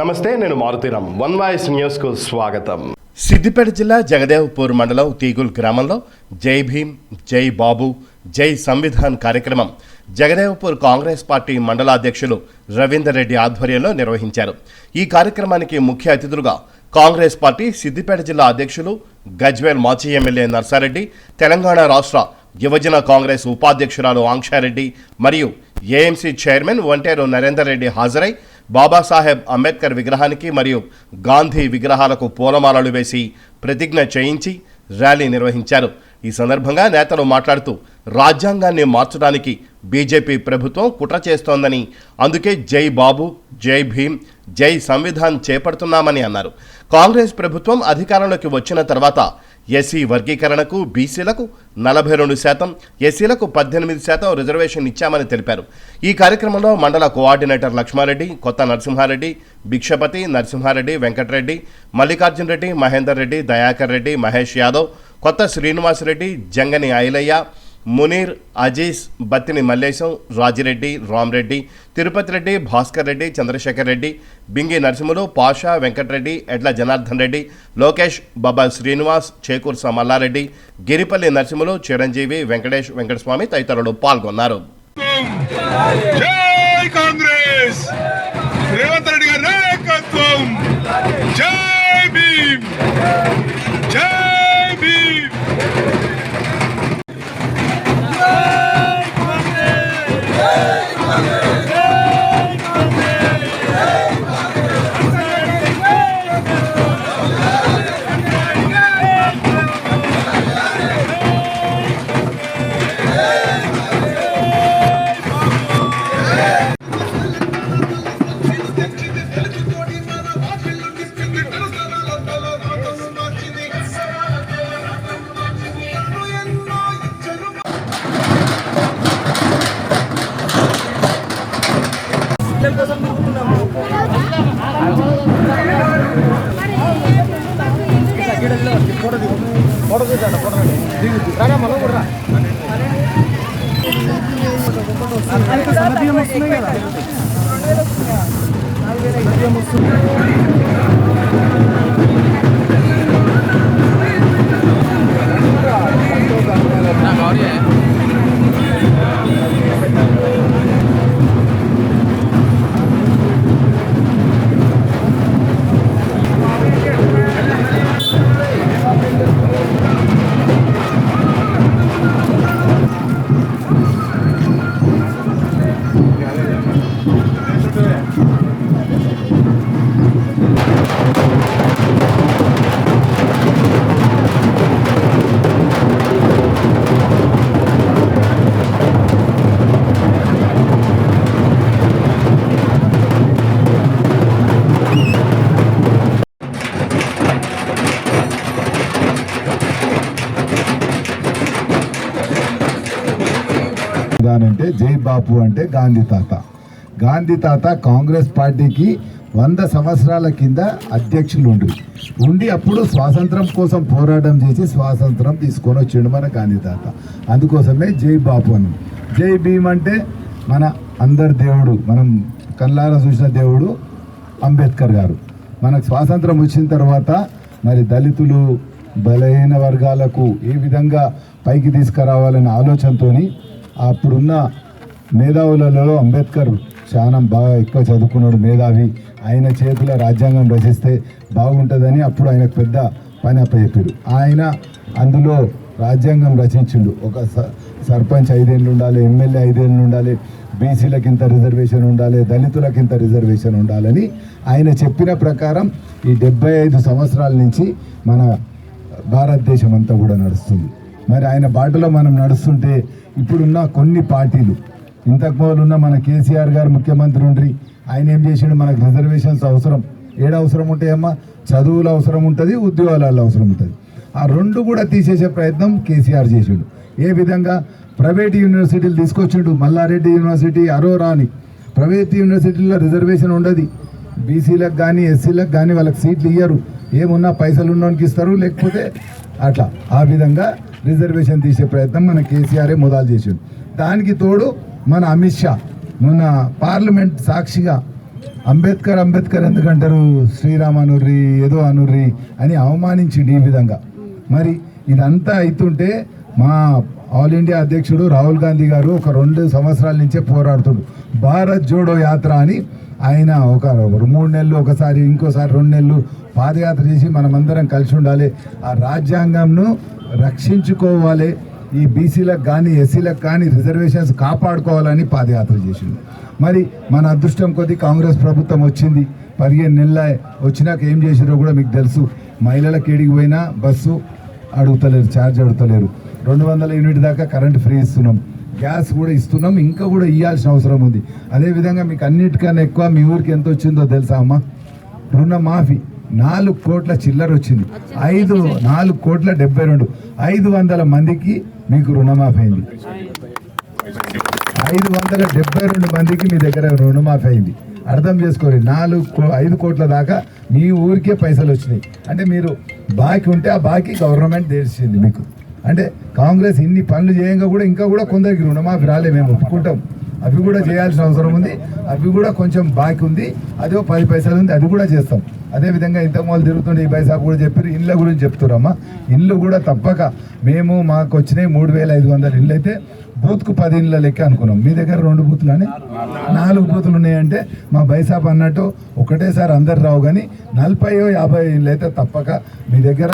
నమస్తే నేను Maruthi Ram one voice న్యూస్కు స్వాగతం. సిద్దిపేట జిల్లా జగదేవ్పూర్ మండలం తీగుల్ గ్రామంలో జై భీమ్ జై బాబు జై సంవిధాన్ కార్యక్రమం జగదేవ్పూర్ కాంగ్రెస్ పార్టీ మండలాధ్యక్షులు రవీందర్ రెడ్డి ఆధ్వర్యంలో నిర్వహించారు. ఈ కార్యక్రమానికి ముఖ్య అతిథులుగా కాంగ్రెస్ పార్టీ సిద్దిపేట జిల్లా అధ్యక్షులు గజ్వేల్ మాజీ ఎమ్మెల్యే నర్సారెడ్డి తెలంగాణ రాష్ట్ర యువజన కాంగ్రెస్ ఉపాధ్యక్షురాలు ఆంక్షారెడ్డి మరియు ఏఎంసీ చైర్మన్ ఒంటేరు నరేందర్ రెడ్డి హాజరై బాబాసాహెబ్ అంబేద్కర్ విగ్రహానికి మరియు గాంధీ విగ్రహాలకు పూలమాలలు వేసి ప్రతిజ్ఞ చేయించి ర్యాలీ నిర్వహించారు. ఈ సందర్భంగా నేతలు మాట్లాడుతూ రాజ్యాంగాన్ని మార్చడానికి బీజేపీ ప్రభుత్వం కుట్ర చేస్తోందని అందుకే జై బాబు జై భీమ్ జై సంవిధాన్ చేపడుతున్నామని అన్నారు. కాంగ్రెస్ ప్రభుత్వం అధికారంలోకి వచ్చిన తర్వాత ఎస్సీ వర్గీకరణకు బీసీలకు నలభై రెండు శాతం ఎస్సీలకు పద్దెనిమిది శాతం రిజర్వేషన్ ఇచ్చామని తెలిపారు. ఈ కార్యక్రమంలో మండల కోఆర్డినేటర్ లక్ష్మారెడ్డి కొత్త నరసింహారెడ్డి భిక్షపతి నరసింహారెడ్డి వెంకటరెడ్డి మల్లికార్జున్ రెడ్డి మహేందర్ రెడ్డి దయాకర్ రెడ్డి మహేష్ యాదవ్ కొత్త శ్రీనివాసరెడ్డి జంగని ఐలయ్య మునీర్ అజీజ్ బత్తిని మల్లేశం రాజిరెడ్డి రామ్రెడ్డి తిరుపతి రెడ్డి భాస్కర్ రెడ్డి చంద్రశేఖర్ రెడ్డి బింగి నరసింహులు పాషా వెంకటరెడ్డి ఎడ్ల జనార్దన్ రెడ్డి లోకేష్ బాబా శ్రీనివాస్ చేకూర్స మల్లారెడ్డి గిరిపల్లి నరసింహులు చిరంజీవి వెంకటేష్ వెంకటస్వామి తదితరులు పాల్గొన్నారు. కాంగ్రెస్! రేవంత్ రెడ్డి గారి నాయకత్వం! Спасибо. బాపు అంటే గాంధీ తాత. గాంధీ తాత కాంగ్రెస్ పార్టీకి వంద సంవత్సరాల కింద అధ్యక్షులు ఉండి ఉండి అప్పుడు స్వాతంత్రం కోసం పోరాటం చేసి స్వాతంత్రం తీసుకొని వచ్చిండు మన గాంధీ తాత. అందుకోసమే జై బాపు అని. జై భీమ్ అంటే మన అందరి దేవుడు మనం కల్లార చూసిన దేవుడు అంబేద్కర్ గారు. మనకు స్వాతంత్రం వచ్చిన తర్వాత మరి దళితులు బలహీన వర్గాలకు ఏ విధంగా పైకి తీసుకురావాలనే ఆలోచనతోని అప్పుడున్న మేధావులలో అంబేద్కర్ చాలా బాగా ఎక్కువ చదువుకున్నాడు మేధావి. ఆయన చేతుల రాజ్యాంగం రచిస్తే బాగుంటుందని అప్పుడు ఆయన పెద్ద పని అప్పచెప్పారు ఆయన అందులో రాజ్యాంగం రచించిండు. ఒక స- సర్పంచ్ ఐదేళ్ళు ఉండాలి ఎమ్మెల్యే ఐదేళ్ళు ఉండాలి బీసీలకు ఇంత రిజర్వేషన్ ఉండాలి దళితులకు ఇంత రిజర్వేషన్ ఉండాలని ఆయన చెప్పిన ప్రకారం ఈ డెబ్బై ఐదు సంవత్సరాల నుంచి మన భారతదేశం అంతా కూడా నడుస్తుంది. మరి ఆయన బాటలో మనం నడుస్తుంటే ఇప్పుడున్న కొన్ని పార్టీలు ఇంతకు మొదలు ఉన్న మన కేసీఆర్ గారు ముఖ్యమంత్రి ఉండ్రి ఆయన ఏం చేసిండు? మనకు రిజర్వేషన్స్ అవసరం. ఏడ అవసరం ఉంటాయమ్మా? చదువులు అవసరం ఉంటుంది ఉద్యోగాలలో అవసరం ఉంటుంది. ఆ రెండు కూడా తీసేసే ప్రయత్నం కేసీఆర్ చేసిండు. ఏ విధంగా? ప్రైవేట్ యూనివర్సిటీలు తీసుకొచ్చిండు మల్లారెడ్డి యూనివర్సిటీ అరోరాని. ప్రైవేట్ యూనివర్సిటీలో రిజర్వేషన్ ఉండదు. బీసీలకు కానీ ఎస్సీలకు కానీ వాళ్ళకి సీట్లు ఇయ్యరు. ఏమున్నా పైసలు ఉండడానికి ఇస్తారు లేకపోతే అట్లా. ఆ విధంగా రిజర్వేషన్ తీసే ప్రయత్నం మన కేసీఆరే మొదలు చేసిండు. దానికి తోడు మన అమిత్ షా మొన్న పార్లమెంట్ సాక్షిగా అంబేద్కర్ అంబేద్కర్ ఎందుకంటారు? శ్రీరామ్ అనుర్రి ఏదో అనుర్రి అని అవమానించిండు ఈ విధంగా. మరి ఇదంతా అవుతుంటే మా ఆల్ ఇండియా అధ్యక్షుడు రాహుల్ గాంధీ గారు ఒక రెండు సంవత్సరాల నుంచే పోరాడుతుండు. భారత్ జోడో యాత్ర అని ఆయన ఒక మూడు నెలలు ఒకసారి ఇంకోసారి రెండు నెలలు పాదయాత్ర చేసి మనమందరం కలిసి ఉండాలి. ఆ రాజ్యాంగంను రక్షించుకోవాలి. ఈ బీసీలకు కానీ ఎస్సీలకు కానీ రిజర్వేషన్స్ కాపాడుకోవాలని పాదయాత్ర చేసింది మరి మన అదృష్టం కొద్దీ కాంగ్రెస్ ప్రభుత్వం వచ్చింది. పదిహేను నెలల వచ్చినాక ఏం చేసిరో కూడా మీకు తెలుసు. మహిళలకు ఏడికి పోయినా బస్సు అడుగుతలేరు ఛార్జ్ అడుగుతలేరు. రెండు వందల యూనిట్ దాకా కరెంట్ ఫ్రీ ఇస్తున్నాం. గ్యాస్ కూడా ఇస్తున్నాం ఇంకా కూడా ఇవ్వాల్సిన అవసరం ఉంది. అదేవిధంగా మీకు అన్నిటికన్నా ఎక్కువ మీ ఊరికి ఎంత వచ్చిందో తెలుసా అమ్మా? రుణమాఫీ. నాలుగు కోట్ల చిల్లర వచ్చింది. ఐదు నాలుగు కోట్ల డెబ్బై రెండు. ఐదు వందల మందికి మీకు రుణమాఫీ అయింది. ఐదు వందల డెబ్బై రెండు మందికి మీ దగ్గర రుణమాఫీ అయింది. అర్థం చేసుకోండి నాలుగు కో- ఐదు కోట్ల దాకా మీ ఊరికే పైసలు వచ్చినాయి. అంటే మీరు బాకీ ఉంటే ఆ బాకీ గవర్నమెంట్ తెచ్చింది మీకు. అంటే కాంగ్రెస్ ఇన్ని పనులు చేయంగా కూడా ఇంకా కూడా కొందరికి రుణమాఫీ రాలే మేము ఒప్పుకుంటాం. అవి కూడా చేయాల్సిన అవసరం ఉంది. అవి కూడా కొంచెం బాకీ ఉంది. అదే పది పైసలు ఉంది. అది కూడా చేస్తాం. అదేవిధంగా ఇంతకు మొదలు తిరుగుతుండే ఈ పైసా కూడా చెప్పారు. ఇళ్ళ గురించి చెప్తున్నారమ్మా. ఇల్లు కూడా తప్పక మేము మాకు వచ్చినాయి మూడు వేల ఐదు వందల ఇల్లు అయితే బూత్కు పది ఇళ్ళ లెక్క అనుకున్నాం. మీ దగ్గర రెండు బూతులని నాలుగు బూతులు ఉన్నాయంటే మా బైసాప్ అన్నట్టు ఒకటేసారి అందరు రావు కానీ నలభైయో యాభై ఇళ్ళు అయితే తప్పక మీ దగ్గర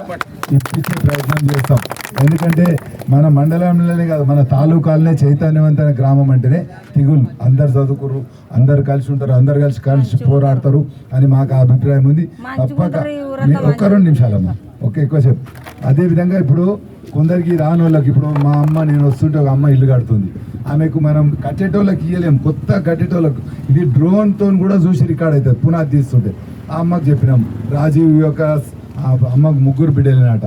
ఇప్పించే ప్రయత్నం చేస్తాం. ఎందుకంటే మన మండలంలోనే కాదు మన తాలూకాలనే చైతన్యవంతమైన గ్రామం అంటేనే తిగులు. అందరు చదువుకురు అందరు కలిసి ఉంటారు అందరు కలిసి కలిసి పోరాడతారు అని మాకు ఆ అభిప్రాయం ఉంది. తప్పక ఒక్క రెండు నిమిషాలమ్మా. ఓకే ఎక్కువసేపు అదేవిధంగా ఇప్పుడు కొందరికి రాని వాళ్ళకి ఇప్పుడు మా అమ్మ నేను వస్తుంటే ఒక అమ్మ ఇల్లు కడుతుంది. ఆమెకు మనం కట్టేటోళ్ళకి ఇయ్యలేము కొత్త కట్టేటోళ్ళకు. ఇది డ్రోన్తో కూడా చూసి రికార్డ్ అవుతుంది పునాది తీస్తుంటే. ఆ అమ్మకు చెప్పినాం రాజీవ్ యొక్క అమ్మకు ముగ్గురు బిడ్డలేనట.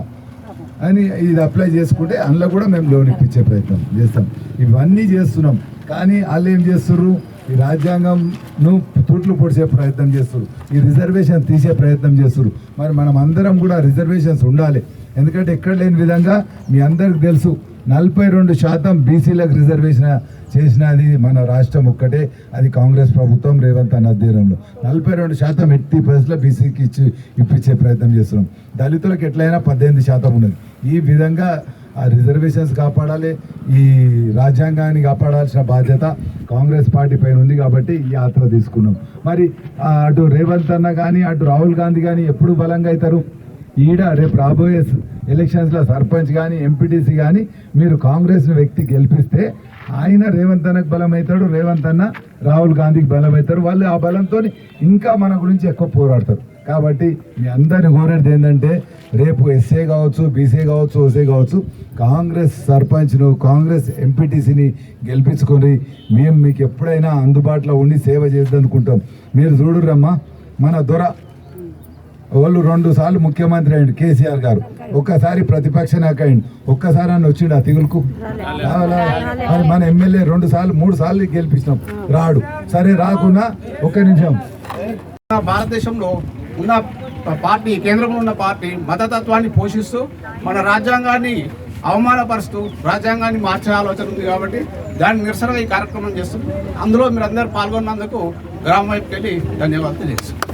అని ఇది అప్లై చేసుకుంటే అందులో కూడా మేము లోన్ ఇప్పించే ప్రయత్నం చేస్తాం. ఇవన్నీ చేస్తున్నాం. కానీ వాళ్ళు ఏం చేస్తుర్రు? ఈ రాజ్యాంగంను తూట్లు పొడిచే ప్రయత్నం చేస్తున్నారు ఈ రిజర్వేషన్ తీసే ప్రయత్నం చేస్తున్నారు మరి మనం అందరం కూడా రిజర్వేషన్స్ ఉండాలి. ఎందుకంటే ఎక్కడ లేని విధంగా మీ అందరికి తెలుసు. నలభై రెండు శాతం బీసీలకు రిజర్వేషన్ చేసినది మన రాష్ట్రం ఒక్కటే అది కాంగ్రెస్ ప్రభుత్వం రేవంత్ అన్న అధ్యయనంలో. నలభై రెండు శాతం ఎట్టి పరిస్థితుల్లో బీసీకి ఇచ్చి ఇప్పించే ప్రయత్నం చేస్తున్నాం. దళితులకు ఎట్లయినా పద్దెనిమిది శాతం ఉన్నది. ఈ విధంగా ఆ రిజర్వేషన్స్ కాపాడాలి ఈ రాజ్యాంగాన్ని కాపాడాల్సిన బాధ్యత కాంగ్రెస్ పార్టీ పైన ఉంది కాబట్టి ఈ యాత్ర తీసుకున్నాం. మరి అటు రేవంత్ అన్న కానీ అటు రాహుల్ గాంధీ కానీ ఎప్పుడు బలంగా అవుతారు? ఈడ రేపు రాబోయే ఎలక్షన్స్లో సర్పంచ్ కానీ ఎంపీటీసీ కానీ మీరు కాంగ్రెస్ వ్యక్తి గెలిపిస్తే ఆయన రేవంత్ అన్నకు బలం అవుతాడు రేవంత్ అన్న రాహుల్ గాంధీకి బలం అవుతారు వాళ్ళు ఆ బలంతో ఇంకా మన గురించి ఎక్కువ పోరాడతారు. కాబట్టి మీ అందరిని కోరేది ఏంటంటే రేపు ఎస్ఏ కావచ్చు బీసీ కావచ్చు ఓసీ కావచ్చు కాంగ్రెస్ సర్పంచ్ను కాంగ్రెస్ ఎంపీటీసీని గెలిపించుకొని మేము మీకు ఎప్పుడైనా అందుబాటులో ఉండి సేవ చేద్దనుకుంటాం మీరు చూడురమ్మా మన దొర వాళ్ళు రెండు సార్లు ముఖ్యమంత్రి అయ్యండి కేసీఆర్ గారు. ఒక్కసారి ప్రతిపక్ష నాయక అయ్యండి. ఒక్కసారి అని వచ్చిండు ఆ తిగులుకు. మన ఎమ్మెల్యే రెండు సార్లు మూడు సార్లు గెలిపించినాం. రాడు. సరే రాకున్నా ఒక్క నిమిషం. మన భారతదేశంలో ఉన్న పార్టీ కేంద్రంలో ఉన్న పార్టీ మతతత్వాన్ని పోషిస్తూ మన రాజ్యాంగాన్ని అవమానపరుస్తూ రాజ్యాంగాన్ని మార్చే ఆలోచన ఉంది కాబట్టి దాని నిరసనగా ఈ కార్యక్రమం చేస్తుంది అందులో మీరు అందరు పాల్గొన్నందుకు గ్రామం వైపుకి వెళ్ళి ధన్యవాదాలు తెలియజేస్తాం